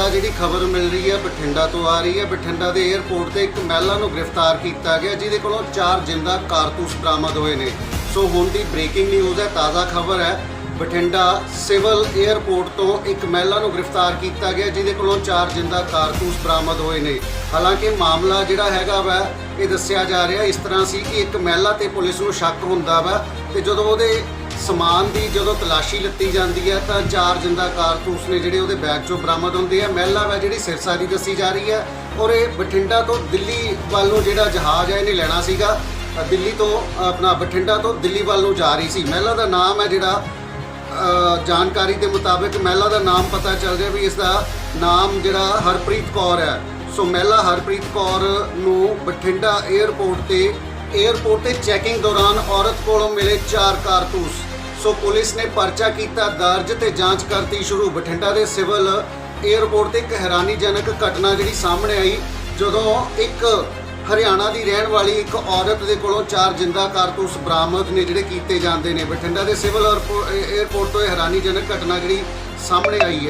ਤਾਜ਼ਾ ਜਿਹੜੀ ਖਬਰ ਮਿਲ ਰਹੀ ਹੈ, ਬਠਿੰਡਾ ਤੋਂ ਆ ਰਹੀ ਹੈ। ਬਠਿੰਡਾ ਦੇ 에ਅਰਪੋਰਟ ਤੇ ਇੱਕ ਮਹਿਲਾ ਨੂੰ ਗ੍ਰਿਫਤਾਰ ਕੀਤਾ ਗਿਆ, ਜਿਹਦੇ ਕੋਲੋਂ ਚਾਰ ਜਿੰਦਾ ਕਾਰਤੂਸ ਬਰਾਮਦ ਹੋਏ ਨੇ। ਸੋ ਹੁਣ ਦੀ ਬ੍ਰੇਕਿੰਗ ਨਿਊਜ਼ ਹੈ, ਤਾਜ਼ਾ ਖਬਰ ਹੈ। ਬਠਿੰਡਾ ਸਿਵਲ 에ਅਰਪੋਰਟ ਤੋਂ ਇੱਕ ਮਹਿਲਾ ਨੂੰ ਗ੍ਰਿਫਤਾਰ ਕੀਤਾ ਗਿਆ, ਜਿਹਦੇ ਕੋਲੋਂ ਚਾਰ ਜਿੰਦਾ ਕਾਰਤੂਸ ਬਰਾਮਦ ਹੋਏ ਨੇ। ਹਾਲਾਂਕਿ ਮਾਮਲਾ ਜਿਹੜਾ ਹੈਗਾ ਵਾ, ਇਹ ਦੱਸਿਆ ਜਾ ਰਿਹਾ, ਇਸ ਤਰ੍ਹਾਂ ਸੀ ਕਿ ਇੱਕ ਮਹਿਲਾ ਤੇ ਪੁਲਿਸ ਨੂੰ ਸ਼ੱਕ ਹੁੰਦਾ ਵਾ, ਤੇ ਜਦੋਂ ਉਹਦੇ ਸਮਾਨ ਦੀ ਜਦੋਂ ਤਲਾਸ਼ੀ ਲਿੱਤੀ ਜਾਂਦੀ ਹੈ ਤਾਂ ਚਾਰ ਜਿੰਦਾ ਕਾਰਤੂਸ ਨੇ ਜਿਹੜੇ ਉਹਦੇ ਬੈਗ ਚੋਂ ਬਰਾਮਦ ਹੁੰਦੇ ਆ। ਮਹਿਲਾ ਵਾ ਜਿਹੜੀ ਸਿਰਸਾ ਦੀ ਦੱਸੀ ਜਾ ਰਹੀ ਹੈ ਔਰ ਇਹ ਬਠਿੰਡਾ ਤੋਂ ਦਿੱਲੀ ਵੱਲ ਨੂੰ ਜਿਹੜਾ ਜਹਾਜ਼ ਹੈ ਇਹਨੇ ਲੈਣਾ ਸੀਗਾ। ਦਿੱਲੀ ਤੋਂ ਆਪਣਾ ਬਠਿੰਡਾ ਤੋਂ ਦਿੱਲੀ ਵੱਲ ਨੂੰ ਜਾ ਰਹੀ ਸੀ। ਮਹਿਲਾ ਦਾ ਨਾਮ ਹੈ ਜਿਹੜਾ ਜਾਣਕਾਰੀ ਦੇ ਮੁਤਾਬਕ ਮਹਿਲਾ ਦਾ ਨਾਮ ਪਤਾ ਚੱਲ ਰਿਹਾ ਵੀ ਇਸ ਦਾ ਨਾਮ ਜਿਹੜਾ ਹਰਪ੍ਰੀਤ ਕੌਰ ਹੈ। ਸੋ ਮਹਿਲਾ ਹਰਪ੍ਰੀਤ ਕੌਰ ਨੂੰ ਬਠਿੰਡਾ 에ਅਰਪੋਰਟ ਤੇ 에ਅਰਪੋਰਟ ਤੇ ਚੈਕਿੰਗ ਦੌਰਾਨ ਔਰਤ ਕੋਲੋਂ ਮਿਲੇ ਚਾਰ ਕਾਰਤੂਸ। ਸੋ ਪੁਲਿਸ ਨੇ ਪਰਚਾ ਕੀਤਾ, ਦਰਜ ਤੇ ਜਾਂਚ ਕਰਤੀ ਸ਼ੁਰੂ। ਬਠਿੰਡਾ ਦੇ ਸਿਵਲ 에ਅਰਪੋਰਟ ਤੇ ਇੱਕ ਹੈਰਾਨੀਜਨਕ ਘਟਨਾ ਜਿਹੜੀ ਸਾਹਮਣੇ ਆਈ, ਜਦੋਂ ਇੱਕ ਹਰਿਆਣਾ ਦੀ ਰਹਿਣ ਵਾਲੀ ਇੱਕ ਔਰਤ ਦੇ ਕੋਲੋਂ ਚਾਰ ਜਿੰਦਾ ਕਾਰਤੂਸ ਬਰਾਮਦ ਨੇ ਜਿਹੜੇ ਕੀਤੇ ਜਾਂਦੇ ਨੇ। ਬਠਿੰਡਾ ਦੇ ਸਿਵਲ 에ਅਰਪੋਰਟ ਤੋਂ ਇਹ ਹੈਰਾਨੀਜਨਕ ਘਟਨਾ ਜਿਹੜੀ ਸਾਹਮਣੇ ਆਈ ਹੈ।